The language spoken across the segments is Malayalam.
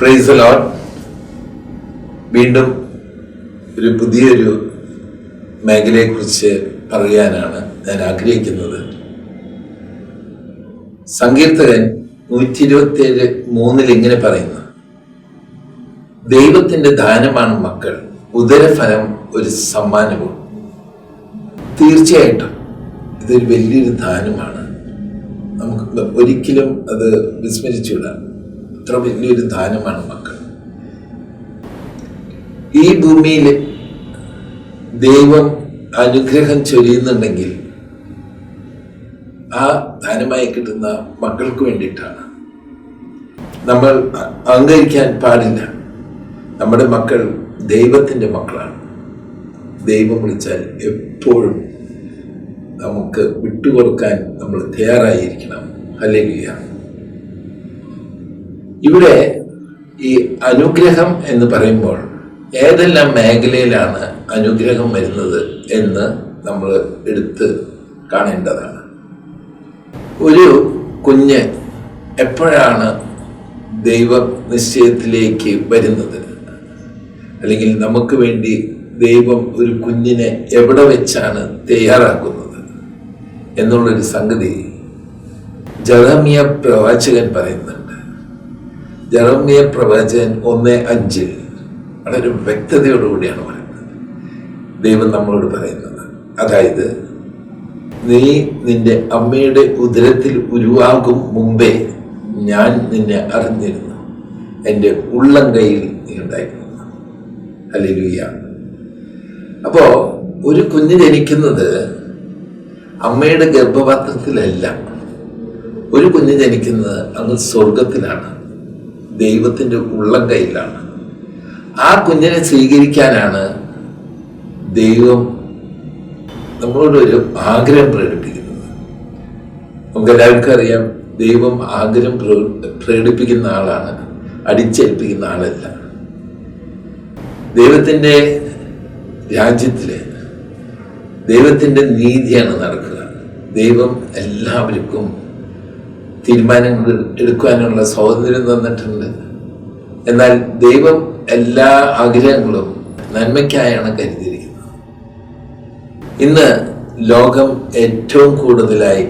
പ്രൈസ് ലോൺ വീണ്ടും ഒരു പുതിയൊരു മേഖലയെക്കുറിച്ച് പറയാനാണ് ഞാൻ ആഗ്രഹിക്കുന്നത്. സങ്കീർത്തകൻ നൂറ്റി ഇരുപത്തി ഏഴ് മൂന്നിൽ ഇങ്ങനെ പറയുന്നു. ദൈവത്തിന്റെ ദാനമാണ് മക്കൾ. ഉദരഫലം ഒരു സമ്മാനവും. തീർച്ചയായിട്ടും ഇതൊരു വലിയൊരു ദാനമാണ്. നമുക്ക് ഒരിക്കലും അത് വിസ്മരിച്ചുവിടാം. അത്ര വലിയൊരു ദാനമാണ് മക്കൾ. ഈ ഭൂമിയിൽ ദൈവം അനുഗ്രഹം ചൊരിയുന്നുണ്ടെങ്കിൽ ആ ദാനമായി കിട്ടുന്ന മക്കൾക്ക് വേണ്ടിയിട്ടാണ്. നമ്മൾ അഹങ്കരിക്കാൻ പാടില്ല. നമ്മുടെ മക്കൾ ദൈവത്തിന്റെ മക്കളാണ്. ദൈവം വിളിച്ചാൽ എപ്പോഴും നമുക്ക് വിട്ടുകൊടുക്കാൻ നമ്മൾ തയ്യാറായിരിക്കണം. അല്ലെങ്കിൽ ഇവിടെ ഈ അനുഗ്രഹം എന്ന് പറയുമ്പോൾ ഏതെല്ലാം മേഖലയിലാണ് അനുഗ്രഹം വരുന്നത് എന്ന് നമ്മൾ എടുത്ത് കാണേണ്ടതാണ്. ഒരു കുഞ്ഞ് എപ്പോഴാണ് ദൈവ നിശ്ചയത്തിലേക്ക് വരുന്നത്? അല്ലെങ്കിൽ നമുക്ക് വേണ്ടി ദൈവം ഒരു കുഞ്ഞിനെ എവിടെ വെച്ചാണ് തയ്യാറാക്കുന്നത് എന്നുള്ളൊരു സംഗതി ജലമിയ പ്രവാചകൻ പറയുന്നുണ്ട്. ജറമിയ പ്രവചൻ ഒന്ന് അഞ്ച്. വളരെ വ്യക്തതയോടുകൂടിയാണ് പറയുന്നത്. ദൈവം നമ്മളോട് പറയുന്നത്. അതായത് നീ നിന്റെ അമ്മയുടെ ഉദരത്തിൽ ഉരുവാകും മുമ്പേ ഞാൻ നിന്നെ അറിഞ്ഞിരുന്നു. എന്റെ ഉള്ളം കയ്യിൽ നീ ഉണ്ടായിരുന്നു. അല്ലെങ്കിൽ അപ്പോ ഒരു കുഞ്ഞ് ജനിക്കുന്നത് അമ്മയുടെ ഗർഭപാത്രത്തിലല്ല. ഒരു കുഞ്ഞ് ജനിക്കുന്നത് അങ്ങ് സ്വർഗത്തിലാണ് ദൈവത്തിന്റെ ഉള്ളം കയ്യിലാണ്. ആ കുഞ്ഞിനെ സ്വീകരിക്കാനാണ് ദൈവം നമ്മളോട് ഒരു ആഗ്രഹം പ്രകടിപ്പിക്കുന്നത്. നമുക്ക് എല്ലാവർക്കും അറിയാം ദൈവം ആഗ്രഹം പ്രകടിപ്പിക്കുന്ന ആളാണ് അടിച്ചേൽപ്പിക്കുന്ന ആളല്ല. ദൈവത്തിന്റെ രാജ്യത്തിൽ ദൈവത്തിന്റെ നീതിയാണ് നടക്കുക. ദൈവം എല്ലാവർക്കും തീരുമാനങ്ങൾ എടുക്കാനുള്ള സ്വാതന്ത്ര്യം തന്നിട്ടുണ്ട്. എന്നാൽ ദൈവം എല്ലാ ആഗ്രഹങ്ങളും നന്മയ്ക്കായാണ് കരുതിയിരിക്കുന്നത്. ഇന്ന് ലോകം ഏറ്റവും കൂടുതലായി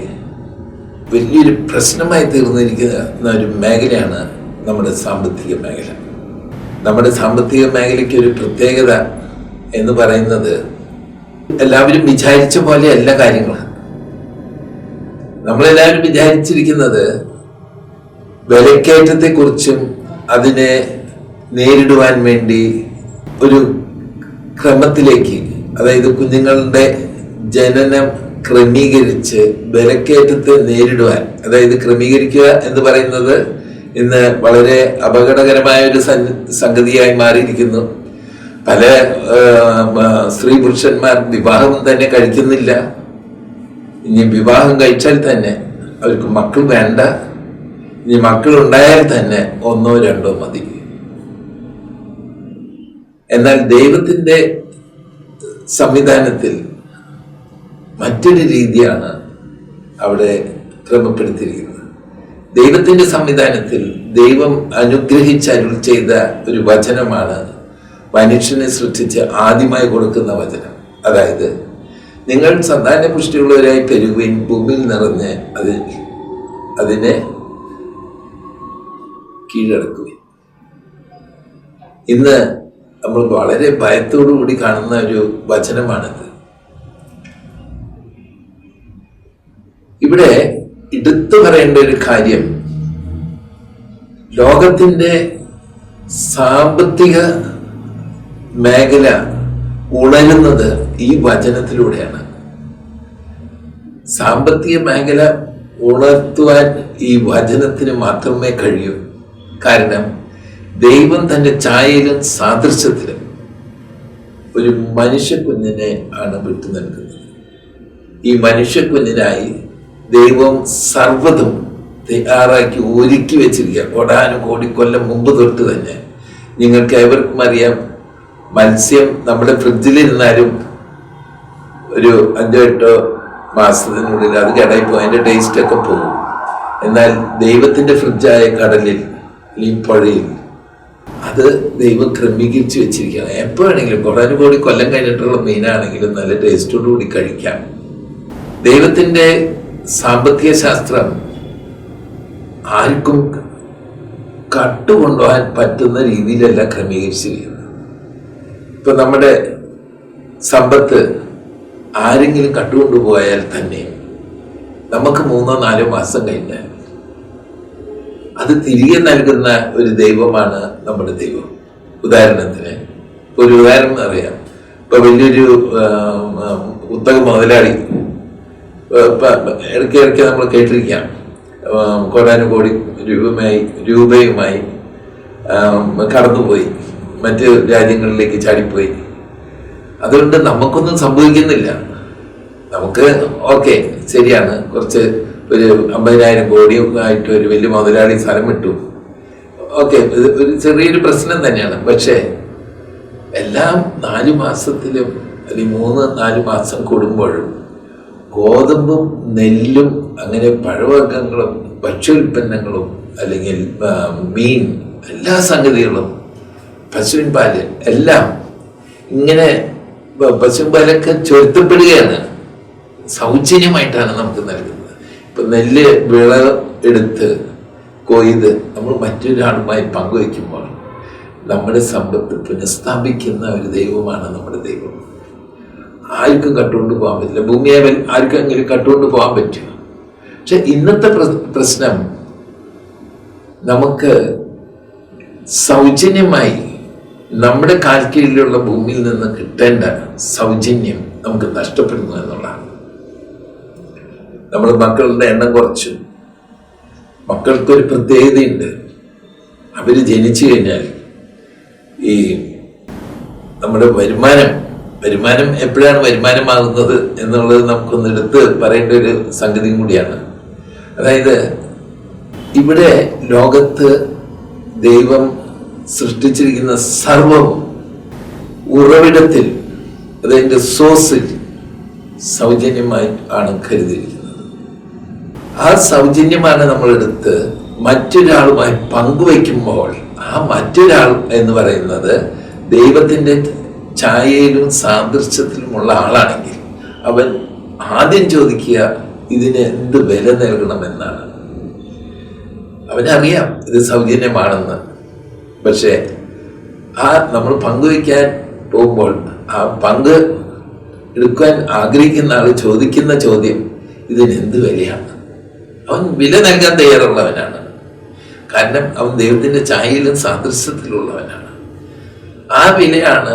വലിയൊരു പ്രശ്നമായി തീർന്നിരിക്കുന്ന ഒരു മേഖലയാണ് നമ്മുടെ സാമ്പത്തിക മേഖല. നമ്മുടെ സാമ്പത്തിക മേഖലയ്ക്ക് ഒരു പ്രത്യേകത എന്ന് പറയുന്നത് എല്ലാവരും വിചാരിച്ച പോലെയല്ല കാര്യങ്ങൾ. നമ്മളെല്ലാവരും വിചാരിച്ചിരിക്കുന്നത് വിലക്കയറ്റത്തെക്കുറിച്ചും അതിനെ നേരിടുവാൻ വേണ്ടി ഒരു ക്രമത്തിലേക്ക് അതായത് കുഞ്ഞുങ്ങളുടെ ജനനം ക്രമീകരിച്ച് വിലക്കയറ്റത്തെ നേരിടുവാൻ അതായത് ക്രമീകരിക്കുക എന്ന് പറയുന്നത് ഇന്ന് വളരെ അപകടകരമായ ഒരു സംഗതിയായി മാറിയിരിക്കുന്നു. പല സ്ത്രീ പുരുഷന്മാർ വിവാഹം തന്നെ കഴിക്കുന്നില്ല. ഇനി വിവാഹം കഴിച്ചാൽ തന്നെ അവർക്ക് മക്കൾ വേണ്ട. ഇനി മക്കൾ ഉണ്ടായാൽ തന്നെ ഒന്നോ രണ്ടോ മതി. എന്നാൽ ദൈവത്തിന്റെ സംവിധാനത്തിൽ മറ്റൊരു രീതിയാണ് അവിടെ ക്രമപ്പെടുത്തിയിരിക്കുന്നത്. ദൈവത്തിന്റെ സംവിധാനത്തിൽ ദൈവം അനുഗ്രഹിച്ച് അരുൾ ചെയ്ത ഒരു വചനമാണ് മനുഷ്യനെ സൃഷ്ടിച്ച് ആദ്യമായി കൊടുക്കുന്ന വചനം. അതായത് നിങ്ങൾ സന്താന പുഷ്ടിയുള്ളവരായി പെരുകുവിൻ ഭൂമിയിൽ നിറഞ്ഞ് അത് അതിനെ കീഴടക്കുകയും ഇന്ന് നമ്മൾ വളരെ ഭയത്തോടു കൂടി കാണുന്ന ഒരു വചനമാണിത്. ഇവിടെ എടുത്തു പറയേണ്ട ഒരു കാര്യം ലോകത്തിന്റെ സാമ്പത്തിക മേഖല ഉണരുന്നത് ഈ വചനത്തിലൂടെയാണ്. സാമ്പത്തിക മേഖല ഉണർത്തുവാൻ ഈ വചനത്തിന് മാത്രമേ കഴിയൂ. കാരണം ദൈവം തന്റെ ഛായയിലും സാദൃശ്യത്തിലും ഒരു മനുഷ്യക്കുഞ്ഞിനെ ആണ് വിട്ടു നൽകുന്നത്. ഈ മനുഷ്യക്കുഞ്ഞിനായി ദൈവം സർവതും തയ്യാറാക്കി ഒരുക്കി വെച്ചിരിക്കുക. കൊടാനും കോടിക്കൊല്ലം മുമ്പ് തൊട്ട് തന്നെ. നിങ്ങൾക്ക് ഏവർക്കും അറിയാം മത്സ്യം നമ്മുടെ ഫ്രിഡ്ജിലിരുന്നാലും ഒരു അഞ്ചോ എട്ടോ മാസത്തിനുള്ളിൽ അത് കടയിൽ അതിന്റെ ടേസ്റ്റ് ഒക്കെ പോകും. എന്നാൽ ദൈവത്തിന്റെ ഫ്രിഡ്ജായ കടലിൽ ഈ പുഴയിൽ അത് ദൈവം ക്രമീകരിച്ച് വെച്ചിരിക്കുകയാണ്. എപ്പോഴാണെങ്കിലും കുറേ കോടി കൊല്ലം കഴിഞ്ഞിട്ടുള്ള മീനാണെങ്കിലും നല്ല ടേസ്റ്റോടു കൂടി കഴിക്കാം. ദൈവത്തിന്റെ സാമ്പത്തിക ശാസ്ത്രം ആർക്കും കട്ടുകൊണ്ടുപോകാൻ പറ്റുന്ന രീതിയിലല്ല ക്രമീകരിച്ചിരിക്കുന്നത്. ഇപ്പൊ നമ്മുടെ സമ്പത്ത് ആരെങ്കിലും കട്ടുകൊണ്ടുപോയാൽ തന്നെ നമുക്ക് മൂന്നോ നാലോ മാസം കഴിഞ്ഞ് അത് തിരികെ നൽകുന്ന ഒരു ദൈവമാണ് നമ്മുടെ ദൈവം. ഉദാഹരണത്തിന് ഒരു ഉദാഹരണം അറിയാം. ഇപ്പൊ വലിയൊരു കുത്തക മുതലാളി ഇടയ്ക്ക് ഇടയ്ക്ക് നമ്മൾ കേട്ടിരിക്കാം. കോടാനുകോടി രൂപമായി രൂപയുമായി കടന്നുപോയി. മറ്റ് രാജ്യങ്ങളിലേക്ക് ചാടിപ്പോയി. അതുകൊണ്ട് നമുക്കൊന്നും സംഭവിക്കുന്നില്ല. നമുക്ക് ഓക്കെ ശരിയാണ്. കുറച്ച് ഒരു അമ്പതിനായിരം കോടിയൊക്കെ ആയിട്ട് ഒരു വലിയ മുതലാളി സ്ഥലം വിട്ടു. ഓക്കെ ഒരു ചെറിയൊരു പ്രശ്നം തന്നെയാണ്. പക്ഷേ എല്ലാം നാല് മാസത്തിലും അല്ലെങ്കിൽ മൂന്ന് നാല് മാസം കൂടുമ്പോഴും ഗോതമ്പും നെല്ലും അങ്ങനെ പഴവർഗങ്ങളും ഭക്ഷ്യോൽപ്പന്നങ്ങളും അല്ലെങ്കിൽ മീൻ എല്ലാ സംഗതികളും പശുവിൻ പാൽ എല്ലാം ഇങ്ങനെ പ- ചുരുത്തപ്പെടുകയാണ് സൗജന്യമായിട്ടാണ് നമുക്ക് നൽകുന്നത്. ഇപ്പൊ നെല്ല് വിള എടുത്ത് കൊയ്ത് നമ്മൾ മറ്റൊരാളുമായി പങ്കുവയ്ക്കുമ്പോൾ നമ്മുടെ സമ്പത്ത് പുനഃസ്ഥാപിക്കുന്ന ഒരു ദൈവമാണ് നമ്മുടെ ദൈവം. ആർക്കും കട്ടുകൊണ്ട് പോകാൻ പറ്റില്ല. ഭൂമിയെ ആർക്കെങ്കിലും കട്ടുകൊണ്ട് പോകാൻ പറ്റും. പക്ഷെ ഇന്നത്തെ പ്രശ്നം നമുക്ക് സൗജന്യമായി നമ്മുടെ കാൽക്കീഴിലുള്ള ഭൂമിയിൽ നിന്ന് കിട്ടേണ്ട സൗജന്യം നമുക്ക് നഷ്ടപ്പെടുന്നു എന്നുള്ളതാണ്. നമ്മൾ മക്കളുടെ എണ്ണം കുറച്ചു. മക്കൾക്കൊരു പ്രത്യേകതയുണ്ട്. അവർ ജനിച്ചു കഴിഞ്ഞാൽ ഈ നമ്മുടെ വരുമാനം വരുമാനം എപ്പോഴാണ് വരുമാനമാകുന്നത് എന്നുള്ളത് നമുക്കൊന്ന് എടുത്ത് പറയേണ്ട ഒരു സംഗതിയും കൂടിയാണ്. അതായത് ഇവിടെ ലോകത്ത് ദൈവം സൃഷ്ടിച്ചിരിക്കുന്ന സർവവും ഉറവിടത്തിൽ അതിന്റെ സോസിൽ സൗജന്യമായി ആണ് കരുതിയിരിക്കുന്നത്. ആ സൗജന്യമാണ് നമ്മളെടുത്ത് മറ്റൊരാളുമായി പങ്കുവയ്ക്കുമ്പോൾ ആ മറ്റൊരാൾ എന്ന് പറയുന്നത് ദൈവത്തിന്റെ ഛായയിലും സാദൃശ്യത്തിലുമുള്ള ആളാണെങ്കിൽ അവൻ ആദ്യം ചോദിക്കുക ഇതിന് എന്ത് വില നൽകണമെന്നാണ്? അവനറിയാം ഇത് സൗജന്യമാണെന്ന്. പക്ഷേ ആ നമ്മൾ പങ്കുവയ്ക്കാൻ പോകുമ്പോൾ ആ പങ്ക് എടുക്കാൻ ആഗ്രഹിക്കുന്ന ആൾ ചോദിക്കുന്ന ചോദ്യം ഇതിന് എന്ത് വിലയാണ് അവൻ വില നൽകാൻ തയ്യാറുള്ളവനാണ്. കാരണം അവൻ ദൈവത്തിന്റെ ചായയിലും സാദൃശ്യത്തിലുള്ളവനാണ്. ആ വിലയാണ്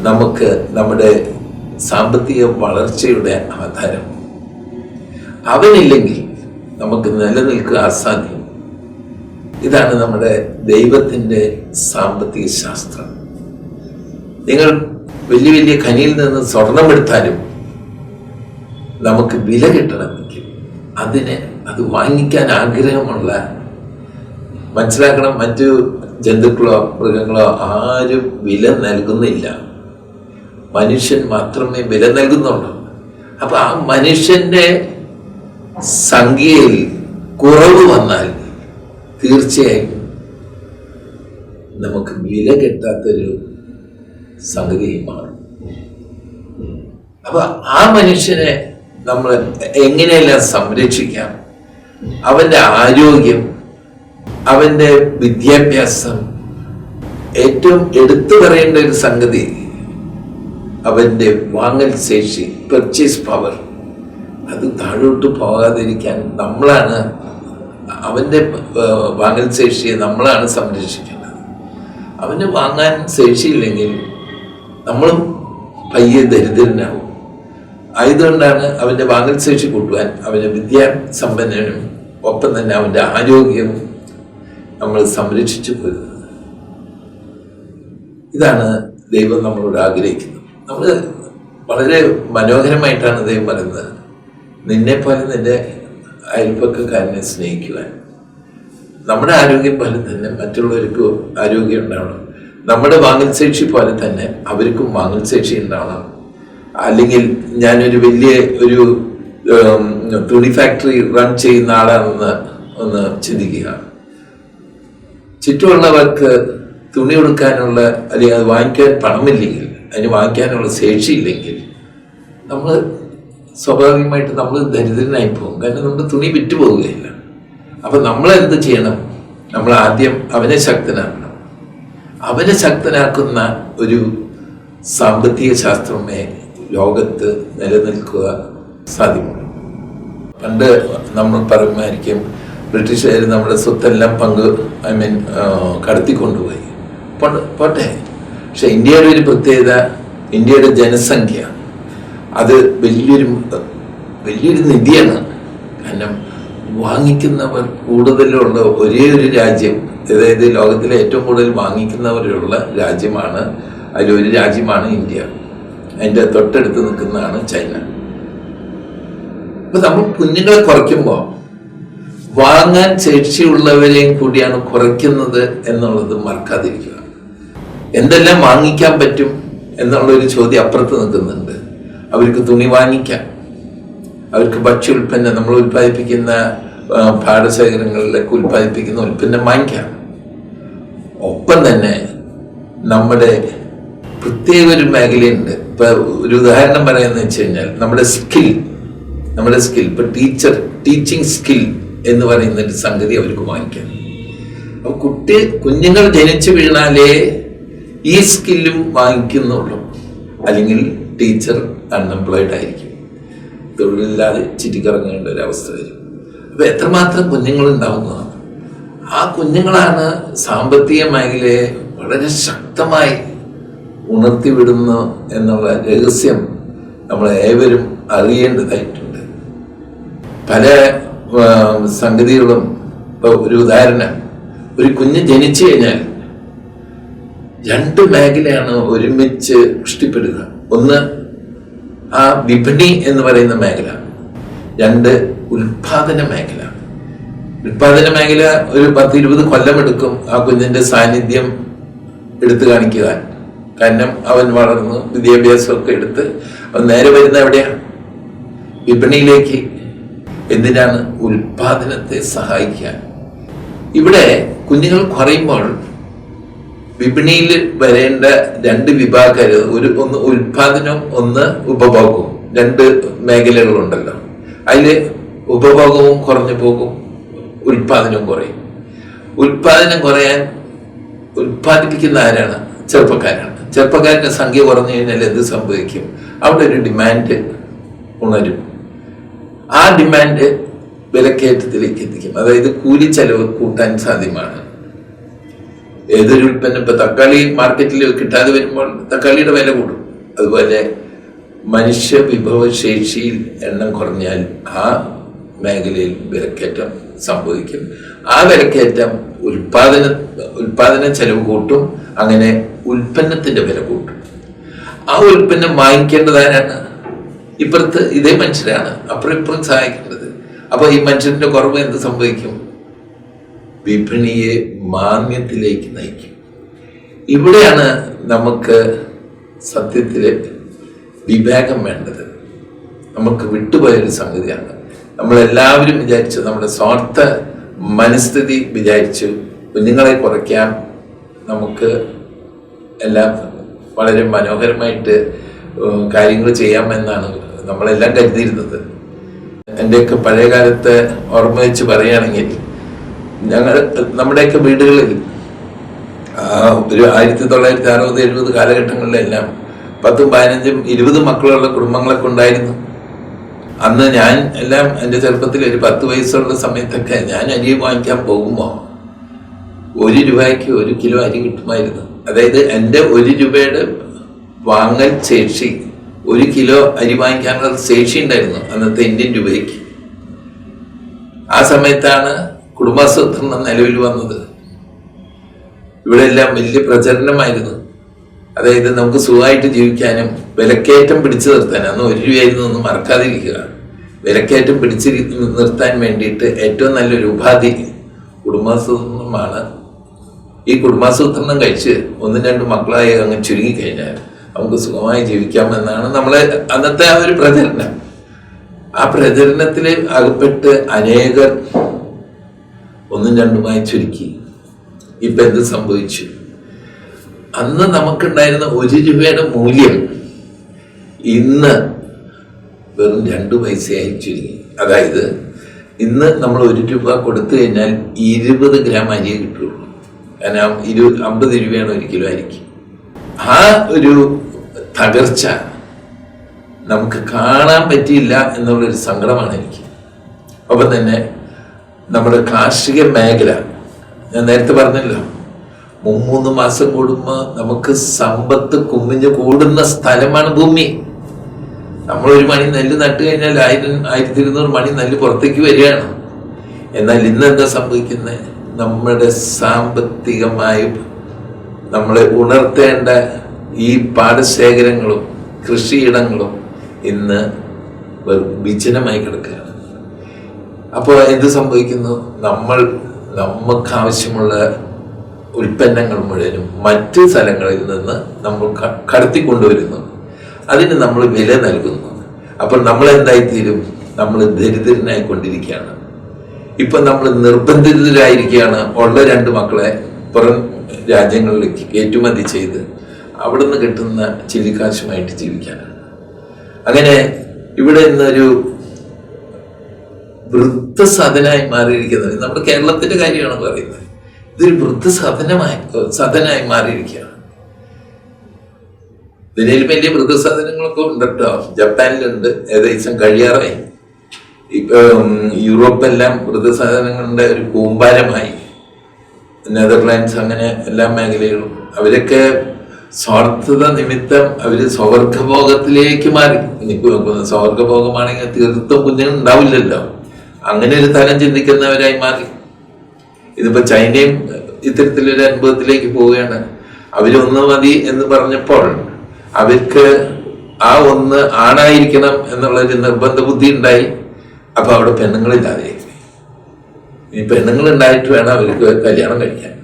നമുക്ക് നമ്മുടെ സാമ്പത്തിക വളർച്ചയുടെ ആധാരം അവനില്ലെങ്കിൽ നമുക്ക് നിലനിൽക്കുക അസാധ്യം. ഇതാണ് നമ്മുടെ ദൈവത്തിന്റെ സാമ്പത്തിക ശാസ്ത്രം. നിങ്ങൾ വലിയ വലിയ ഖനിയിൽ നിന്ന് സ്വർണം എടുത്താലും നമുക്ക് വില കിട്ടണമെങ്കിൽ അതിനെ അത് വാങ്ങിക്കാൻ ആഗ്രഹമുള്ള മനസ്സിലാക്കണം മറ്റു ജന്തുക്കളോ മൃഗങ്ങളോ ആരും വില നൽകുന്നില്ല. മനുഷ്യൻ മാത്രമേ വില നൽകുന്നുള്ളൂ. അപ്പൊ ആ മനുഷ്യന്റെ സംഖ്യയിൽ കുറവ് വന്നാൽ തീർച്ചയായും നമുക്ക് വില കിട്ടാത്തൊരു സംഗതിയും മാറും. അപ്പൊ ആ മനുഷ്യനെ നമ്മൾ എങ്ങനെയെല്ലാം സംരക്ഷിക്കാം? അവന്റെ ആരോഗ്യം അവന്റെ വിദ്യാഭ്യാസം ഏറ്റവും എടുത്തു പറയേണ്ട ഒരു സംഗതി അവന്റെ വാങ്ങൽ ശേഷി പെർച്ചേസ് പവർ അത് താഴോട്ട് പോകാതിരിക്കാൻ നമ്മളാണ് അവന്റെ ഏർ, വാങ്ങൽ ശേഷിയെ നമ്മളാണ് സംരക്ഷിക്കേണ്ടത്. അവന് വാങ്ങാൻ ശേഷിയില്ലെങ്കിൽ നമ്മളും പയ്യെ ദരിദ്രനാവും. ആയതുകൊണ്ടാണ് അവന്റെ വാങ്ങൽ ശേഷി കൂട്ടുവാൻ അവന്റെ വിദ്യാസമ്പന്നനും ഒപ്പം തന്നെ അവന്റെ ആരോഗ്യവും നമ്മൾ സംരക്ഷിച്ചു പോരുന്നത്. ഇതാണ് ദൈവം നമ്മളോട് ആഗ്രഹിക്കുന്നത്. നമ്മൾ വളരെ മനോഹരമായിട്ടാണ് ദൈവം പറയുന്നത്. നിന്നെ പോലെ നിന്റെ അയൽപ്പക്കക്കാരനെ സ്നേഹിക്കുവാൻ. നമ്മുടെ ആരോഗ്യം പോലെ തന്നെ മറ്റുള്ളവർക്കും ആരോഗ്യം ഉണ്ടാവണം. നമ്മുടെ വാങ്ങൽ ശേഷി പോലെ തന്നെ അവർക്കും വാങ്ങൽ ശേഷി ഉണ്ടാവണം. അല്ലെങ്കിൽ ഞാനൊരു വലിയ ഒരു തുണി ഫാക്ടറി റൺ ചെയ്യുന്ന ആളാണെന്ന് ഒന്ന് ചിന്തിക്കുക. ചുറ്റുമുള്ളവർക്ക് തുണി കൊടുക്കാനുള്ള അല്ലെങ്കിൽ അത് വാങ്ങിക്കാൻ പണമില്ലെങ്കിൽ അതിന് വാങ്ങിക്കാനുള്ള ശേഷിയില്ലെങ്കിൽ നമ്മൾ സ്വാഭാവികമായിട്ട് നമ്മൾ ദരിദ്രനായി പോകും. കാരണം നമ്മുടെ തുണി വിറ്റു പോവുകയില്ല. അപ്പം നമ്മൾ എന്ത് ചെയ്യണം? നമ്മൾ ആദ്യം അവനെ ശക്തനാക്കണം. അവനെ ശക്തനാക്കുന്ന ഒരു സാമ്പത്തിക ശാസ്ത്രമേ ലോകത്ത് നിലനിൽക്കുക സാധ്യമുള്ളൂ പണ്ട് നമ്മൾ പറയുമായിരിക്കും ബ്രിട്ടീഷുകാർ നമ്മുടെ സ്വത്തെല്ലാം പങ്ക് ഐ മീൻ കടത്തിക്കൊണ്ടുപോയി. പോട്ടെ പക്ഷെ ഇന്ത്യയുടെ ഒരു പ്രത്യേകത ഇന്ത്യയുടെ ജനസംഖ്യ അത് വലിയൊരു വലിയൊരു നിധിയാണ്. കാരണം വാങ്ങിക്കുന്നവർ കൂടുതലുള്ള ഒരേ ഒരു രാജ്യം അതായത് ലോകത്തിലെ ഏറ്റവും കൂടുതൽ വാങ്ങിക്കുന്നവരുള്ള രാജ്യമാണ് അതിലൊരു രാജ്യമാണ് ഇന്ത്യ. അതിന്റെ തൊട്ടടുത്ത് നിൽക്കുന്നതാണ് ചൈന. അപ്പൊ നമ്മൾ കുഞ്ഞുങ്ങളെ കുറയ്ക്കുമ്പോൾ വാങ്ങാൻ ശേഷിയുള്ളവരെയും കൂടിയാണ് കുറയ്ക്കുന്നത് എന്നുള്ളത് മറക്കാതിരിക്കുക. എന്തെല്ലാം വാങ്ങിക്കാൻ പറ്റും എന്നുള്ളൊരു ചോദ്യം അപ്പുറത്ത് നിൽക്കുന്നുണ്ട്. അവർക്ക് തുണി വാങ്ങിക്കാം. അവർക്ക് ഭക്ഷ്യ ഉൽപ്പന്നം നമ്മൾ ഉൽപ്പാദിപ്പിക്കുന്ന പാടശേഖരങ്ങളിലേക്ക് ഉൽപ്പാദിപ്പിക്കുന്ന ഉൽപ്പന്നം വാങ്ങിക്കാം. ഒപ്പം തന്നെ നമ്മുടെ പ്രത്യേക ഒരു മേഖലയുണ്ട്. ഇപ്പൊ ഒരു ഉദാഹരണം പറയുന്നത് വെച്ച് കഴിഞ്ഞാൽ നമ്മുടെ സ്കിൽ നമ്മുടെ സ്കിൽ ഇപ്പൊ ടീച്ചർ ടീച്ചിങ് സ്കിൽ എന്ന് പറയുന്ന ഒരു സംഗതി അവർക്ക് വാങ്ങിക്കാം. അപ്പൊ കുട്ടി കുഞ്ഞുങ്ങൾ ജനിച്ചു വീണാലേ ഈ സ്കില്ലും വാങ്ങിക്കുന്നുള്ളൂ. അല്ലെങ്കിൽ ടീച്ചർ അൺഎംപ്ലോയിഡ് ആയിരിക്കും തൊഴിലില്ലാതെ ചുറ്റിക്കറങ്ങേണ്ട ഒരു അവസ്ഥ വരും. അപ്പൊ എത്രമാത്രം കുഞ്ഞുങ്ങൾ ഉണ്ടാവുന്നതാണ് ആ കുഞ്ഞുങ്ങളാണ് സാമ്പത്തിക മേഖലയെ വളരെ ശക്തമായി ഉണർത്തിവിടുന്നു എന്നുള്ള രഹസ്യം നമ്മൾ ഏവരും അറിയേണ്ടതായിട്ടുണ്ട്. പല സംഗതികളും ഇപ്പൊ ഒരു ഉദാഹരണം ഒരു കുഞ്ഞ് ജനിച്ചു കഴിഞ്ഞാൽ രണ്ട് മേഖലയാണ് ഒരുമിച്ച് പുഷ്ടിപ്പെടുക. ഒന്ന് ആ വിപണി എന്ന് പറയുന്ന മേഖല. രണ്ട് ഉൽപാദന മേഖല. ഉൽപാദന മേഖല ഒരു പത്ത് ഇരുപത് കൊല്ലമെടുക്കും ആ കുഞ്ഞിന്റെ സാന്നിധ്യം എടുത്തു കാണിക്കുക കാരണം അവൻ വളർന്നു വിദ്യാഭ്യാസമൊക്കെ എടുത്ത് അവൻ നേരെ വരുന്ന എവിടെയാണ് വിപണിയിലേക്ക്. എന്തിനാണ് ഉൽപാദനത്തെ സഹായിക്കാൻ? ഇവിടെ കുഞ്ഞുങ്ങൾ കുറയുമ്പോൾ വിപണിയിൽ വരേണ്ട രണ്ട് വിഭാഗക്കാർ ഒരു ഒന്ന് ഉൽപാദനവും ഒന്ന് ഉപഭോഗവും. രണ്ട് മേഖലകളുണ്ടല്ലോ. അതിൽ ഉപഭോഗവും കുറഞ്ഞു പോകും ഉൽപാദനവും കുറയും. ഉൽപാദനം കുറയാൻ ഉൽപ്പാദിപ്പിക്കുന്ന ആരാണ്? ചെറുപ്പക്കാരാണ്. ചെറുപ്പക്കാരുടെ സംഖ്യ കുറഞ്ഞു കഴിഞ്ഞാൽ എന്ത് സംഭവിക്കും? അവിടെ ഒരു ഡിമാൻഡ് ഉണരും. ആ ഡിമാൻഡ് വിലക്കയറ്റത്തിലേക്ക് എത്തിക്കും. അതായത് കൂലി ചെലവ് കൂട്ടാൻ സാധ്യമാണ്. ഏതൊരു ഉൽപ്പന്നം ഇപ്പൊ തക്കാളി മാർക്കറ്റിൽ കിട്ടാതെ വരുമ്പോൾ തക്കാളിയുടെ വില കൂടും. അതുപോലെ മനുഷ്യ വിഭവശേഷിയിൽ എണ്ണം കുറഞ്ഞാൽ ആ മേഖലയിൽ വിലക്കയറ്റം സംഭവിക്കും. ആ വിലക്കയറ്റം ഉൽപാദന ഉൽപാദന ചെലവ് കൂട്ടും അങ്ങനെ ഉൽപ്പന്നത്തിന്റെ വില കൂട്ടും. ആ ഉൽപ്പന്നം വാങ്ങിക്കേണ്ടതാരാണ്? ഇപ്പുറത്ത് ഇതേ മനുഷ്യരാണ്. അപ്പുറം ഇപ്പുറം സഹായിക്കേണ്ടത്. അപ്പൊ ഈ മനുഷ്യന്റെ കുറവ് എന്ത് സംഭവിക്കും? വിപണിയെ മാന്യത്തിലേക്ക് നയിക്കും. ഇവിടെയാണ് നമുക്ക് സത്യത്തിൽ വിവേകം വേണ്ടത്. നമുക്ക് വിട്ടുപോയൊരു സംഗതിയാണ്. നമ്മളെല്ലാവരും വിചാരിച്ചു നമ്മുടെ സ്വാർത്ഥ മനസ്ഥിതി വിചാരിച്ചു കുഞ്ഞുങ്ങളെ കുറയ്ക്കാം നമുക്ക് എല്ലാം വളരെ മനോഹരമായിട്ട് കാര്യങ്ങൾ ചെയ്യാമെന്നാണ് നമ്മളെല്ലാം കരുതിയിരുന്നത്. എന്റെയൊക്കെ പഴയ കാലത്തെ ഓർമ്മ വെച്ച് പറയുകയാണെങ്കിൽ ഞങ്ങൾ നമ്മുടെയൊക്കെ വീടുകളിൽ ഒരു ആയിരത്തി തൊള്ളായിരത്തി അറുപത് എഴുപത് കാലഘട്ടങ്ങളിലെല്ലാം പത്തും പതിനഞ്ചും ഇരുപതും മക്കളുള്ള കുടുംബങ്ങളൊക്കെ ഉണ്ടായിരുന്നു. അന്ന് ഞാൻ എല്ലാം എന്റെ ചെറുപ്പത്തിൽ ഒരു പത്ത് വയസ്സുള്ള സമയത്തൊക്കെ ഞാൻ അരി വാങ്ങിക്കാൻ പോകുമ്പോൾ ഒരു രൂപയ്ക്ക് ഒരു കിലോ അരി കിട്ടുമായിരുന്നു. അതായത് എന്റെ ഒരു രൂപയുടെ വാങ്ങൽ ശേഷി ഒരു കിലോ അരി വാങ്ങിക്കാനുള്ള ശേഷി ഉണ്ടായിരുന്നു അന്നത്തെ ഇന്ത്യൻ രൂപയ്ക്ക്. ആ സമയത്താണ് കുടുംബാസൂത്രണം നിലവിൽ വന്നത്. ഇവിടെ എല്ലാം വലിയ പ്രചരണമായിരുന്നു. അതായത് നമുക്ക് സുഖമായിട്ട് ജീവിക്കാനും വിലക്കയറ്റം പിടിച്ചു നിർത്താൻ അന്ന് ഒരു രൂപയായിരുന്നു ഒന്നും മറക്കാതിരിക്കുക. വിലക്കയറ്റം പിടിച്ചു നിർത്താൻ വേണ്ടിയിട്ട് ഏറ്റവും നല്ലൊരു ഉപാധി കുടുംബാസൂത്രണമാണ് ഈ കുടുംബാസൂത്രണം കഴിച്ച് ഒന്നും രണ്ടും മക്കളായി അങ്ങ് ചുരുങ്ങിക്കഴിഞ്ഞാൽ നമുക്ക് സുഖമായി ജീവിക്കാമെന്നാണ് നമ്മളെ അന്നത്തെ ആ ഒരു പ്രചരണം. ആ പ്രചരണത്തിൽ അകപ്പെട്ട് അനേകർ ഒന്നും രണ്ടുമായി ചുരുക്കി. ഇപ്പൊ എന്ത് സംഭവിച്ചു? അന്ന് നമുക്കുണ്ടായിരുന്ന ഒരു രൂപയുടെ മൂല്യം ഇന്ന് വെറും രണ്ട് പൈസയായി ചുരുങ്ങി. അതായത് ഇന്ന് നമ്മൾ ഒരു രൂപ കൊടുത്തു കഴിഞ്ഞാൽ ഇരുപത് ഗ്രാം അരിയെ കിട്ടുള്ളൂ. കാരണം ഇരു അമ്പത് രൂപയാണ് ഒരു കിലോ അരിക്ക്. ആ ഒരു തകർച്ച നമുക്ക് കാണാൻ പറ്റിയില്ല എന്നുള്ളൊരു സങ്കടമാണ് എനിക്ക്. ഒപ്പം തന്നെ നമ്മുടെ കാർഷിക മേഖല ഞാൻ നേരത്തെ പറഞ്ഞല്ലോ മൂന്ന് മാസം കൂടുമ്പോൾ നമുക്ക് സമ്പത്ത് കുമ്മിഞ്ഞ് കൂടുന്ന സ്ഥലമാണ് ഭൂമി. നമ്മൾ ഒരു മണി നെല്ല് നട്ട് കഴിഞ്ഞാൽ ആയിരം ആയിരത്തി ഇരുന്നൂറ് മണി നെല്ല് പുറത്തേക്ക് വരികയാണ്. എന്നാൽ ഇന്ന് എന്താ സംഭവിക്കുന്നത് നമ്മുടെ സാമ്പത്തികമായി നമ്മളെ ഉണർത്തേണ്ട ഈ പാടശേഖരങ്ങളും കൃഷിയിടങ്ങളും ഇന്ന് വിജനമായി കിടക്കുകയാണ്. അപ്പോൾ എന്ത് സംഭവിക്കുന്നു? നമ്മൾ നമുക്ക് ആവശ്യമുള്ള ഉൽപ്പന്നങ്ങൾ മുഴുവനും മറ്റ് സ്ഥലങ്ങളിൽ നിന്ന് നമ്മൾ കടത്തിക്കൊണ്ടുവരുന്നു. അതിന് നമ്മൾ വില നൽകുന്നു. അപ്പോൾ നമ്മൾ എന്തായിത്തീരും നമ്മൾ ദരിദ്രനായി കൊണ്ടിരിക്കുകയാണ് ഇപ്പം നമ്മൾ നിർബന്ധിതരായിരിക്കുകയാണ്. ഉള്ള രണ്ട് മക്കളെ പുറം രാജ്യങ്ങളിലേക്ക് കയറ്റുമതി ചെയ്ത് അവിടെ നിന്ന് കിട്ടുന്ന ചില്ലിക്കാശുമായിട്ട് ജീവിക്കാനാണ്. അങ്ങനെ ഇവിടെ ഇന്നൊരു വൃദ്ധസദനായി മാറിയിരിക്കുന്നത്. നമ്മുടെ കേരളത്തിന്റെ കാര്യമാണ് പറയുന്നത്? ഇതൊരു വൃദ്ധസദനമായി സദനായി മാറിയിരിക്കുകയാണ്. ഇതിനേൽ വലിയ വൃദ്ധസദനങ്ങളൊക്കെ ഉണ്ട് കേട്ടോ. ജപ്പാനിലുണ്ട്. ഏകദേശം കഴിയാറായി. ഇപ്പൊ യൂറോപ്പെല്ലാം വൃദ്ധസദനങ്ങളുടെ ഒരു കൂമ്പാരമായി. നെതർലാൻഡ്സ് അങ്ങനെ എല്ലാ മേഖലകളും അവരൊക്കെ സ്വാർത്ഥത നിമിത്തം അവർ സ്വർഗഭോഗത്തിലേക്ക് മാറി. സ്വർഗഭോഗമാണെങ്കിൽ തീർത്തും കുഞ്ഞുങ്ങൾ ഉണ്ടാവില്ലല്ലോ അങ്ങനെ ഒരു തരം ചിന്തിക്കുന്നവരായി മാറി. ഇതിപ്പോ ചൈനയും ഇത്തരത്തിലൊരു അനുഭവത്തിലേക്ക് പോവുകയാണ്. അവരൊന്ന് മതി എന്ന് പറഞ്ഞപ്പോൾ അവർക്ക് ആ ഒന്ന് ആണായിരിക്കണം എന്നുള്ളൊരു നിർബന്ധ ബുദ്ധി ഉണ്ടായി. അപ്പൊ അവിടെ പെണ്ണുങ്ങളില്ലാതെ ഈ പെണ്ണുങ്ങൾ ഉണ്ടായിട്ട് വേണം അവർക്ക് കല്യാണം കഴിക്കാൻ.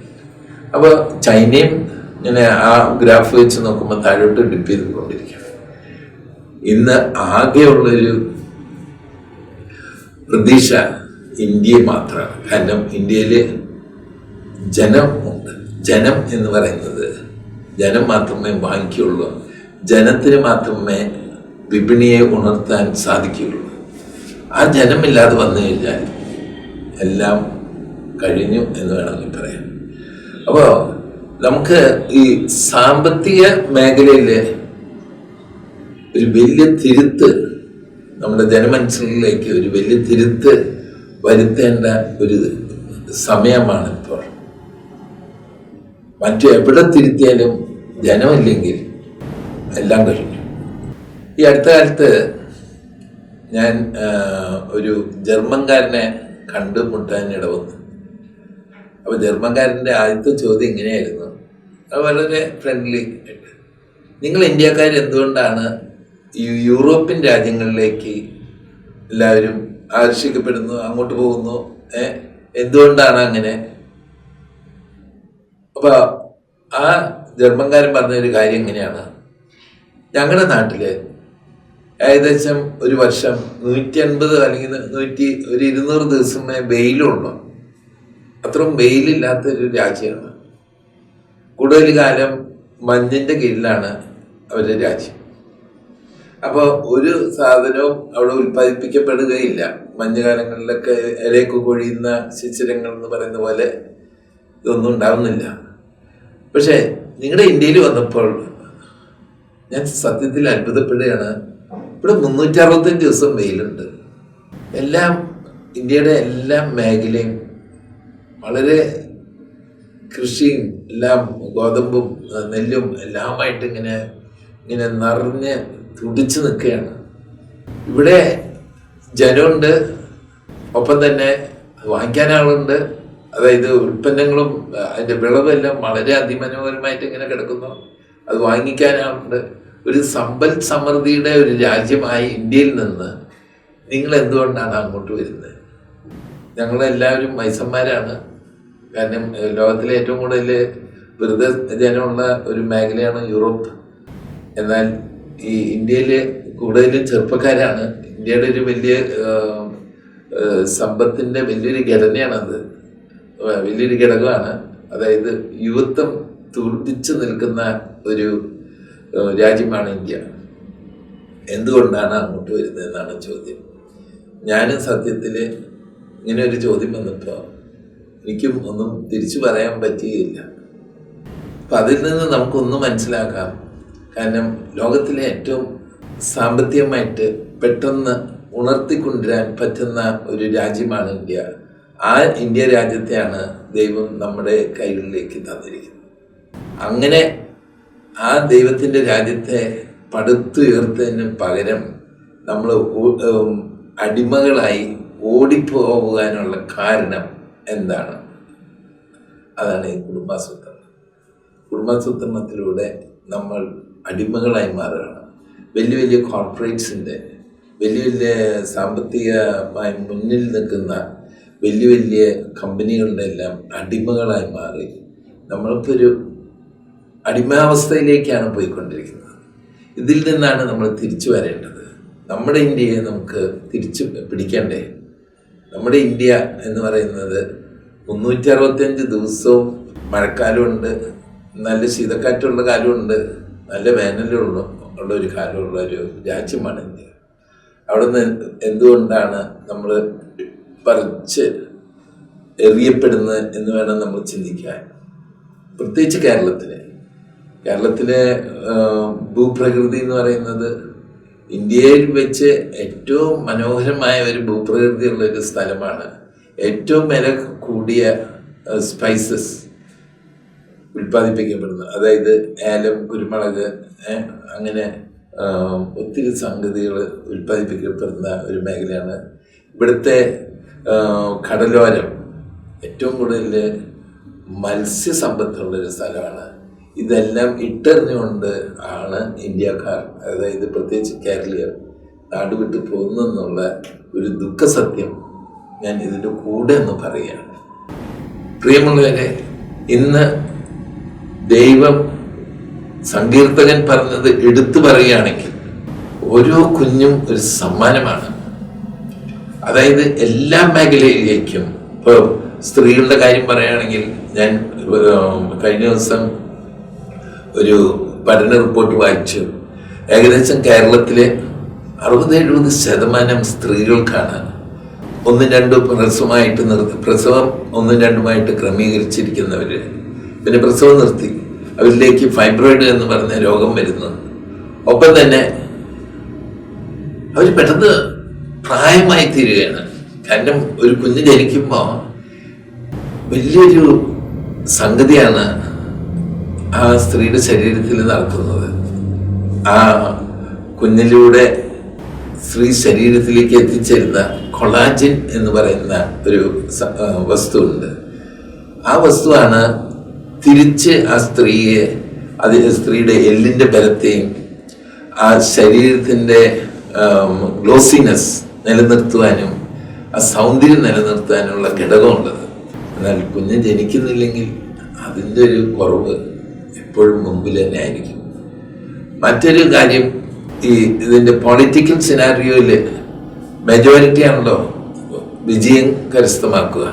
അപ്പോൾ ചൈനയും ഇങ്ങനെ ആ ഗ്രാഫ് വെച്ച് നോക്കുമ്പോൾ താഴോട്ട് ഡിപ്പ് ചെയ്തുകൊണ്ടിരിക്കുകയാണ്. ഇന്ന് ആകെയുള്ളൊരു പ്രതീക്ഷ ഇന്ത്യയെ മാത്രമാണ്. കാരണം ഇന്ത്യയിൽ ജനം ഉണ്ട്. ജനം എന്ന് പറയുന്നത് ജനം മാത്രമേ വാങ്ങിക്കുള്ളൂ. ജനത്തിന് മാത്രമേ വിപണിയെ ഉണർത്താൻ സാധിക്കുകയുള്ളൂ ആ ജനമില്ലാതെ വന്നു കഴിഞ്ഞാൽ എല്ലാം കഴിഞ്ഞു എന്ന് വേണമെങ്കിൽ പറയാം അപ്പോൾ നമുക്ക് ഈ സാമ്പത്തിക മേഖലയിൽ ഒരു വലിയ തിരുത്ത് നമ്മുടെ ജനമനസ്സുകളിലേക്ക് ഒരു വലിയ തിരുത്ത് വരുത്തേണ്ട ഒരു സമയമാണ് ഇപ്പോൾ. മറ്റു എവിടെ തിരുത്തിയാലും ജനമില്ലെങ്കിൽ എല്ലാം കഴിഞ്ഞു. ഈ അടുത്ത കാലത്ത് ഞാൻ ഒരു ജർമ്മൻകാരനെ കണ്ടുമുട്ടാൻ ഇടവന്നു. അപ്പൊ ജർമ്മൻകാരന്റെ ആദ്യത്തെ ചോദ്യം ഇങ്ങനെയായിരുന്നു. അത് വളരെ ഫ്രണ്ട്ലി നിങ്ങൾ ഇന്ത്യക്കാർ എന്തുകൊണ്ടാണ് ഈ യൂറോപ്യൻ രാജ്യങ്ങളിലേക്ക് എല്ലാവരും ആകർഷിക്കപ്പെടുന്നു അങ്ങോട്ട് പോകുന്നു. ഏഹ് എന്തുകൊണ്ടാണ് അങ്ങനെ? അപ്പൊ ആ ജർമ്മൻകാരൻ പറഞ്ഞ ഒരു കാര്യം ഇങ്ങനെയാണ്. ഞങ്ങളുടെ നാട്ടിൽ ഏകദേശം ഒരു വർഷം നൂറ്റി അൻപത് അല്ലെങ്കിൽ നൂറ്റി ഒരു ഇരുന്നൂറ് ദിവസമേ വെയിലുള്ളൂ. അത്രയും വെയിലില്ലാത്ത ഒരു രാജ്യമാണ്. കൂടുതൽ കാലം മഞ്ഞിന്റെ കീഴിലാണ് അവരുടെ രാജ്യം. അപ്പോൾ ഒരു സാധനവും അവിടെ ഉൽപ്പാദിപ്പിക്കപ്പെടുകയില്ല. മഞ്ഞുകാലങ്ങളിലൊക്കെ ഇലയൊക്കെ കൊഴിയുന്ന ശിശിരങ്ങൾ എന്ന് പറയുന്ന പോലെ ഇതൊന്നും ഉണ്ടാവുന്നില്ല. പക്ഷേ നിങ്ങളുടെ ഇന്ത്യയിൽ വന്നപ്പോൾ ഞാൻ സത്യത്തിൽ അത്ഭുതപ്പെടുകയാണ്. ഇവിടെ മുന്നൂറ്റി അറുപത്തഞ്ച് ദിവസം വെയിലുണ്ട്. എല്ലാം ഇന്ത്യയുടെ എല്ലാ മേഖലയും വളരെ കൃഷിയും എല്ലാം ഗോതമ്പും നെല്ലും എല്ലാമായിട്ട് ഇങ്ങനെ ഇങ്ങനെ നിറഞ്ഞ് തുടിച്ചു നിൽക്കുകയാണ്. ഇവിടെ ജനമുണ്ട്. ഒപ്പം തന്നെ വാങ്ങിക്കാൻ ആളുണ്ട്. അതായത് ഉൽപ്പന്നങ്ങളും അതിന്റെ വിളവെല്ലാം വളരെ അതിമനോഹരമായിട്ട് ഇങ്ങനെ കിടക്കുന്നു. അത് വാങ്ങിക്കാൻ ആളുണ്ട്. ഒരു സമ്പൽ സമൃദ്ധിയുടെ ഒരു രാജ്യമായി ഇന്ത്യയിൽ നിന്ന് നിങ്ങൾ എന്തുകൊണ്ടാണ് അങ്ങോട്ട് വരുന്നത്? ഞങ്ങളെല്ലാവരും മൈസന്മാരാണ്. കാരണം ലോകത്തിലെ ഏറ്റവും കൂടുതൽ വെറുതെ ജനമുള്ള ഒരു മേഖലയാണ് യൂറോപ്പ്. എന്നാൽ ഈ ഇന്ത്യയിലെ കൂടുതലും ചെറുപ്പക്കാരാണ്. ഇന്ത്യയുടെ ഒരു വലിയ സമ്പത്തിന്റെ വലിയൊരു ഘടനയാണത്. വലിയൊരു ഘടകമാണ്. അതായത് യുവത്വം തുർദിച്ചു നിൽക്കുന്ന ഒരു രാജ്യമാണ് ഇന്ത്യ. എന്തുകൊണ്ടാണ് അങ്ങോട്ട് വരുന്നതെന്നാണ് ചോദ്യം. ഞാനും സത്യത്തിൽ ഇങ്ങനെ ഒരു ചോദ്യം വന്നപ്പോൾ എനിക്കും ഒന്നും തിരിച്ചു പറയാൻ പറ്റുകയില്ല അപ്പം അതിൽ നിന്ന് നമുക്കൊന്ന് മനസ്സിലാക്കാം. കാരണം ലോകത്തിലെ ഏറ്റവും സാമ്പത്തികമായിട്ട് പെട്ടെന്ന് ഉണർത്തിക്കൊണ്ടുവരാൻ പറ്റുന്ന ഒരു രാജ്യമാണ് ഇന്ത്യ. ആ ഇന്ത്യ രാജ്യത്തെയാണ് ദൈവം നമ്മുടെ കൈകളിലേക്ക് തന്നിരിക്കുന്നത്. അങ്ങനെ ആ ദൈവത്തിന്റെ രാജ്യത്തെ പടുത്തുയർത്തതിന് പകരം നമ്മൾ അടിമകളായി ഓടിപ്പോകാനുള്ള കാരണം എന്താണ്? അതാണ് ഈ കുടുംബാസൂത്രണം. കുടുംബാസൂത്രണത്തിലൂടെ നമ്മൾ അടിമകളായി മാറുകയാണ്. വലിയ വലിയ കോർപ്പറേറ്റ്സിന്റെ വലിയ വലിയ സാമ്പത്തികമായി മുന്നിൽ നിൽക്കുന്ന വലിയ വലിയ കമ്പനികളുടെ എല്ലാം അടിമകളായി മാറി. നമ്മളിപ്പോൾ ഒരു അടിമാവസ്ഥയിലേക്കാണ് പോയിക്കൊണ്ടിരിക്കുന്നത്. ഇതിൽ നിന്നാണ് നമ്മൾ തിരിച്ചു വരേണ്ടത്. നമ്മുടെ ഇന്ത്യയെ നമുക്ക് തിരിച്ചു പിടിക്കണ്ടേ? നമ്മുടെ ഇന്ത്യ എന്ന് പറയുന്നത് മുന്നൂറ്റി അറുപത്തിയഞ്ച് ദിവസവും മഴക്കാലമുണ്ട് നല്ല ശീതക്കാറ്റുള്ള കാലമുണ്ട് നല്ല വേനലുള്ള ഉള്ള ഒരു കാലമുള്ള ഒരു രാജ്യമാണ് ഇന്ത്യ. അവിടെ നിന്ന് എന്തുകൊണ്ടാണ് നമ്മൾ പറിച്ച് എറിയപ്പെടുന്നത് എന്ന് വേണം നമ്മൾ ചിന്തിക്കാൻ. പ്രത്യേകിച്ച് കേരളത്തിലെ. കേരളത്തിലെ ഭൂപ്രകൃതി എന്ന് പറയുന്നത് ഇന്ത്യയിൽ വെച്ച് ഏറ്റവും മനോഹരമായ ഒരു ഭൂപ്രകൃതിയുള്ള ഒരു സ്ഥലമാണ് ഏറ്റവും വില കൂടിയ സ്പൈസസ് ഉൽപ്പാദിപ്പിക്കപ്പെടുന്നത്. അതായത് ഏലം കുരുമുളക് അങ്ങനെ ഒത്തിരി സംഗതികൾ ഉൽപ്പാദിപ്പിക്കപ്പെടുന്ന ഒരു മേഖലയാണ്. ഇവിടുത്തെ കടലോരം ഏറ്റവും കൂടുതൽ മത്സ്യസമ്പത്തുള്ള ഒരു സ്ഥലമാണ്. ഇതെല്ലാം ഇട്ടെറിഞ്ഞുകൊണ്ട് ആണ് ഇന്ത്യക്കാർ അതായത് പ്രത്യേകിച്ച് കേരളീയർ നാടുവിട്ട് പോകുന്നെന്നുള്ള ഒരു ദുഃഖസത്യം ഞാൻ ഇതിന്റെ കൂടെ എന്ന് പറയുകയാണ്. പ്രിയമുള്ളവരെ ഇന്ന് ദൈവം സങ്കീർത്തകൻ പറഞ്ഞത് എടുത്തു പറയുകയാണെങ്കിൽ ഓരോ കുഞ്ഞും ഒരു സമ്മാനമാണ്. അതായത് എല്ലാ മേഖലയിലേക്കും ഇപ്പോൾ സ്ത്രീകളുടെ കാര്യം പറയുകയാണെങ്കിൽ ഞാൻ കഴിഞ്ഞ ദിവസം ഒരു പഠന റിപ്പോർട്ട് വായിച്ചു. ഏകദേശം കേരളത്തിലെ അറുപത് എഴുപത് ശതമാനം സ്ത്രീകൾക്കാണ് ഒന്നും രണ്ടും പ്രസവമായിട്ട് നിർത്തി പ്രസവം ഒന്നും രണ്ടുമായിട്ട് ക്രമീകരിച്ചിരിക്കുന്നവര് പിന്നെ പ്രസവം നിർത്തി. അവരിലേക്ക് ഫൈബ്രോയിഡ് എന്ന് പറഞ്ഞ രോഗം വരുന്നു. ഒപ്പം തന്നെ അവർ പെട്ടെന്ന് പ്രായമായി തീരുകയാണ്. കാരണം ഒരു കുഞ്ഞ് ജനിക്കുമ്പോൾ വലിയൊരു സംഗതിയാണ് ആ സ്ത്രീയുടെ ശരീരത്തിൽ നടക്കുന്നത്. ആ കുഞ്ഞിലൂടെ സ്ത്രീ ശരീരത്തിലേക്ക് എത്തിച്ചേരുന്ന കൊളാജിൻ എന്ന് പറയുന്ന ഒരു വസ്തുണ്ട് ആ, വസ്തുവാണ് തിരിച്ച് ആ സ്ത്രീയെ അതിന്റെ സ്ത്രീയുടെ എല്ലിന്റെ ബലത്തെയും ആ ശരീരത്തിന്റെ ഗ്ലോസിനെസ് നിലനിർത്തുവാനും ആ സൗന്ദര്യം നിലനിർത്താനുള്ള ഘടകമുള്ളത്. എന്നാൽ കുഞ്ഞ് ജനിക്കുന്നില്ലെങ്കിൽ അതിന്റെ ഒരു കുറവ് എപ്പോഴും മുമ്പിൽ തന്നെ ആയിരിക്കും. മറ്റൊരു കാര്യം ഈ ഇതിന്റെ പൊളിറ്റിക്കൽ സിനാരിയോയിൽ മെജോറിറ്റി ആണല്ലോ വിജയം കരസ്ഥമാക്കുക.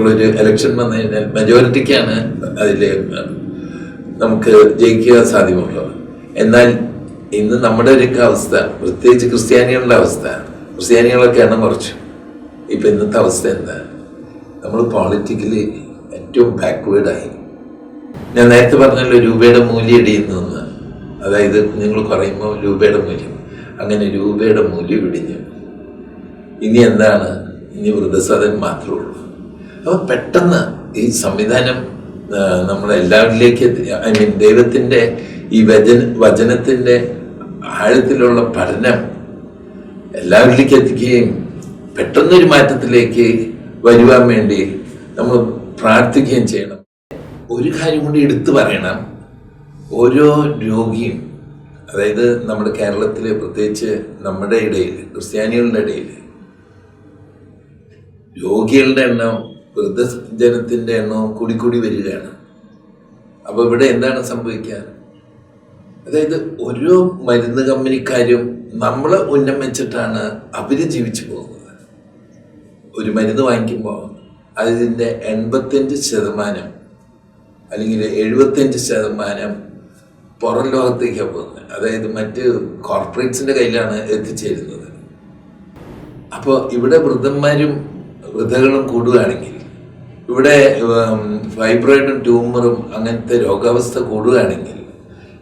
ഒരു ഇലക്ഷൻ വന്നു കഴിഞ്ഞാൽ മെജോറിറ്റിക്കാണ് അതിൽ നമുക്ക് ജയിക്കുക സാധ്യമുള്ളത് എന്നാൽ ഇന്ന് നമ്മുടെ ഒരു അവസ്ഥ പ്രത്യേകിച്ച് ക്രിസ്ത്യാനികളുടെ അവസ്ഥ ക്രിസ്ത്യാനികളൊക്കെ എണ്ണം കുറച്ചു ഇപ്പം ഇന്നത്തെ അവസ്ഥ എന്താ? നമ്മൾ പോളിറ്റിക്കലി ഏറ്റവും ബാക്ക്വേർഡായി ഞാൻ നേരത്തെ പറഞ്ഞല്ലോ രൂപയുടെ മൂല്യം ഇടിയുന്നു എന്ന്. അതായത് നിങ്ങൾ കുറയുമ്പോൾ രൂപയുടെ മൂല്യം. അങ്ങനെ രൂപയുടെ മൂല്യം ഇടിഞ്ഞു. ഇനി എന്താണ്? ഇനി വൃദ്ധസദൻ മാത്രമേ ഉള്ളൂ. അപ്പോൾ പെട്ടെന്ന് ഈ സംവിധാനം നമ്മളെ നമ്മളെല്ലാവരിലേക്ക് ഐ മീൻ ദൈവത്തിന്റെ ഈ വചന വചനത്തിന്റെ ആഴത്തിലുള്ള പഠനം എല്ലാവരിലേക്ക് എത്തിക്കുകയും പെട്ടെന്നൊരു മാറ്റത്തിലേക്ക് വരുവാൻ വേണ്ടി നമ്മൾ പ്രാർത്ഥിക്കുകയും ചെയ്യണം. ഒരു കാര്യം കൂടി എടുത്തു പറയണം. ഓരോ രോഗിയും അതായത് നമ്മുടെ കേരളത്തിൽ പ്രത്യേകിച്ച് നമ്മുടെ ഇടയിൽ ക്രിസ്ത്യാനികളുടെ ഇടയിൽ രോഗികളുടെ എണ്ണം വൃദ്ധജനത്തിന്റെ എണ്ണവും കൂടി കൂടി വരികയാണ്. അപ്പോൾ ഇവിടെ എന്താണ് സംഭവിക്കുക? അതായത് ഓരോ മരുന്ന് കമ്പനിക്കാരും നമ്മളെ ഉന്നം വെച്ചിട്ടാണ് അവർ ജീവിച്ചു പോകുന്നത്. ഒരു മരുന്ന് വാങ്ങിക്കുമ്പോൾ അതിന്റെ എൺപത്തഞ്ച് ശതമാനം അല്ലെങ്കിൽ എഴുപത്തഞ്ച് ശതമാനം പുറം ലോകത്തേക്കാണ് പോകുന്നത്. അതായത് മറ്റ് കോർപ്പറേറ്റ്സിന്റെ കയ്യിലാണ് എത്തിച്ചേരുന്നത്. അപ്പോൾ ഇവിടെ വൃദ്ധന്മാരും വൃദ്ധകളും കൂടുകയാണെങ്കിൽ ഇവിടെ ഫൈബ്രോയിഡും ട്യൂമറും അങ്ങനത്തെ രോഗാവസ്ഥ കൂടുകയാണെങ്കിൽ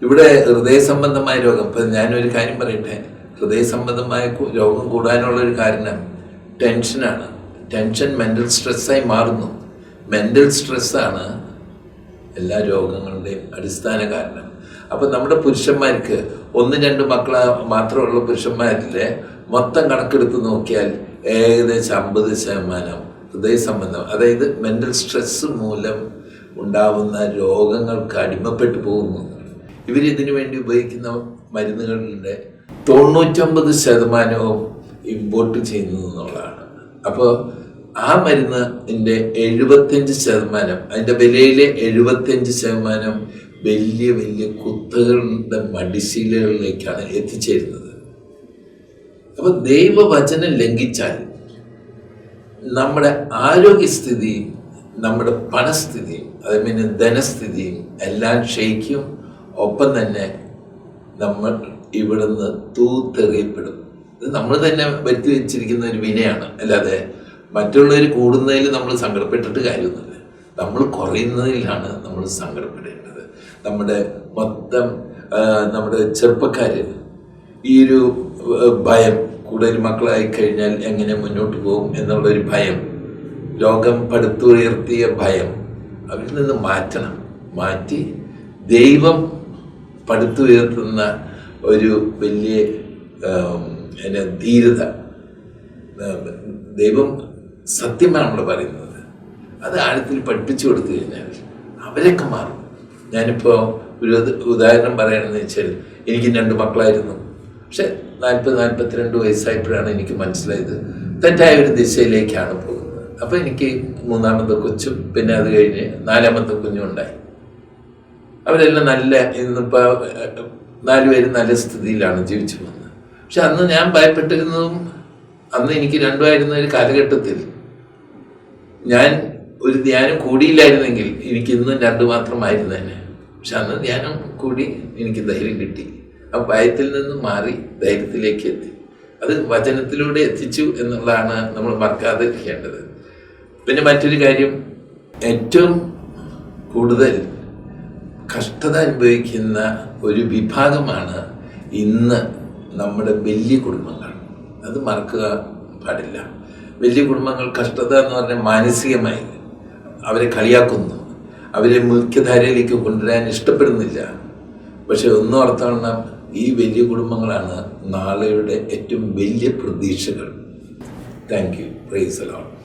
ഇവിടെ ഹൃദയ സംബന്ധമായ രോഗം ഇപ്പം ഞാനൊരു കാര്യം പറയട്ടെ. ഹൃദയ സംബന്ധമായ രോഗം കൂടാനുള്ള ഒരു കാരണം ടെൻഷനാണ്. ടെൻഷൻ മെന്റൽ സ്ട്രെസ്സായി മാറുന്നു. മെന്റൽ സ്ട്രെസ്സാണ് എല്ലാ രോഗങ്ങളുടെയും അടിസ്ഥാന കാരണം. അപ്പം നമ്മുടെ പുരുഷന്മാർക്ക് ഒന്ന് രണ്ട് മക്കളെ മാത്രമുള്ള പുരുഷന്മാരിൽ മൊത്തം കണക്കെടുത്ത് നോക്കിയാൽ ഏകദേശം അമ്പത് ശതമാനം ഹൃദയ സംബന്ധം. അതായത് മെന്റൽ സ്ട്രെസ് മൂലം ഉണ്ടാവുന്ന രോഗങ്ങൾക്ക് അടിമപ്പെട്ടു പോകുന്നു. ഇവർ ഇതിനു വേണ്ടി ഉപയോഗിക്കുന്ന മരുന്നുകളുടെ തൊണ്ണൂറ്റൊമ്പത് ശതമാനവും ഇമ്പോർട്ട് ചെയ്യുന്നു എന്നുള്ളതാണ്. അപ്പോൾ ആ മരുന്നിന്റെ എഴുപത്തഞ്ച് ശതമാനം അതിന്റെ വിലയിലെ എഴുപത്തഞ്ച് ശതമാനം വലിയ വലിയ കുത്തകളുടെ മടിശീലകളിലേക്കാണ് എത്തിച്ചേരുന്നത്. അപ്പോൾ ദൈവവചനം ലംഘിച്ചാൽ നമ്മുടെ ആരോഗ്യസ്ഥിതിയും നമ്മുടെ പണസ്ഥിതിയും അതുപോലെ ധനസ്ഥിതിയും എല്ലാം ക്ഷയിക്കും. ഒപ്പം തന്നെ നമ്മൾ ഇവിടുന്ന് തൂത്തെറിയപ്പെടും. ഇത് നമ്മൾ തന്നെ വരുത്തി വെച്ചിരിക്കുന്ന ഒരു വിനയാണ്. അല്ലാതെ മറ്റുള്ളവർ കൂടുന്നതിൽ നമ്മൾ സങ്കടപ്പെട്ടിട്ട് കാര്യമൊന്നുമില്ല. നമ്മൾ കുറയുന്നതിലാണ് നമ്മൾ സങ്കടപ്പെടേണ്ടത്. നമ്മുടെ മൊത്തം നമ്മുടെ ചെറുപ്പക്കാർ ഈ ഒരു ഭയം കൂടുതൽ മക്കളായി കഴിഞ്ഞാൽ എങ്ങനെ മുന്നോട്ട് പോകും എന്നുള്ളൊരു ഭയം ലോകം പടുത്തുയർത്തിയ ഭയം അവരിൽ നിന്ന് മാറ്റണം. മാറ്റി ദൈവം പടുത്തുയർത്തുന്ന ഒരു വലിയ എന്നെ ധീരത. ദൈവം സത്യമാണ് നമ്മൾ പറയുന്നത്. അത് ആഴത്തിൽ പഠിപ്പിച്ചു കൊടുത്തു കഴിഞ്ഞാൽ അവരൊക്കെ മാറും. ഞാനിപ്പോൾ ഒരു ഉദാഹരണം പറയണമെന്ന് വെച്ചാൽ എനിക്ക് രണ്ട് മക്കളായിരുന്നു. പക്ഷെ നാൽപ്പത് നാൽപ്പത്തിരണ്ട് വയസ്സായപ്പോഴാണ് എനിക്ക് മനസ്സിലായത് തെറ്റായ ഒരു ദിശയിലേക്കാണ് പോകുന്നത്. അപ്പോൾ എനിക്ക് മൂന്നാമത്തെ കൊച്ചും പിന്നെ അത് കഴിഞ്ഞ് നാലാമത്തെ കുഞ്ഞും ഉണ്ടായി. അവരെല്ലാം നല്ല ഇന്നിപ്പോൾ നാലുപേരും നല്ല സ്ഥിതിയിലാണ് ജീവിച്ചു പോകുന്നത്. പക്ഷെ അന്ന് ഞാൻ ഭയപ്പെട്ടിരുന്നതും അന്ന് എനിക്ക് രണ്ടുമായിരുന്ന ഒരു കാലഘട്ടത്തിൽ ഞാൻ ഒരു ധ്യാനം കൂടിയില്ലായിരുന്നെങ്കിൽ എനിക്ക് ഇന്നും മാത്രമായിരുന്നു തന്നെ പക്ഷെ അന്ന് ധ്യാനം കൂടി എനിക്ക് ധൈര്യം കിട്ടി. ആ ഭയത്തിൽ നിന്ന് മാറി ധൈര്യത്തിലേക്ക് എത്തി. അത് വചനത്തിലൂടെ എത്തിച്ചു എന്നുള്ളതാണ് നമ്മൾ മറക്കാതിരിക്കേണ്ടത് പിന്നെ മറ്റൊരു കാര്യം ഏറ്റവും കൂടുതൽ കഷ്ടത അനുഭവിക്കുന്ന ഒരു വിഭാഗമാണ് ഇന്ന് നമ്മുടെ വലിയ കുടുംബങ്ങൾ. അത് മറക്കുക പാടില്ല. വലിയ കുടുംബങ്ങൾ കഷ്ടത എന്ന് പറഞ്ഞാൽ മാനസികമായി അവരെ കളിയാക്കുന്നു. അവരെ മുഖ്യധാരയിലേക്ക് കൊണ്ടുവരാൻ ഇഷ്ടപ്പെടുന്നില്ല. പക്ഷെ ഒന്നും ഓർത്തോണം ഈ വലിയ കുടുംബങ്ങളാണ് നാളെയുടെ ഏറ്റവും വലിയ പ്രതീക്ഷകൾ. Thank you price allot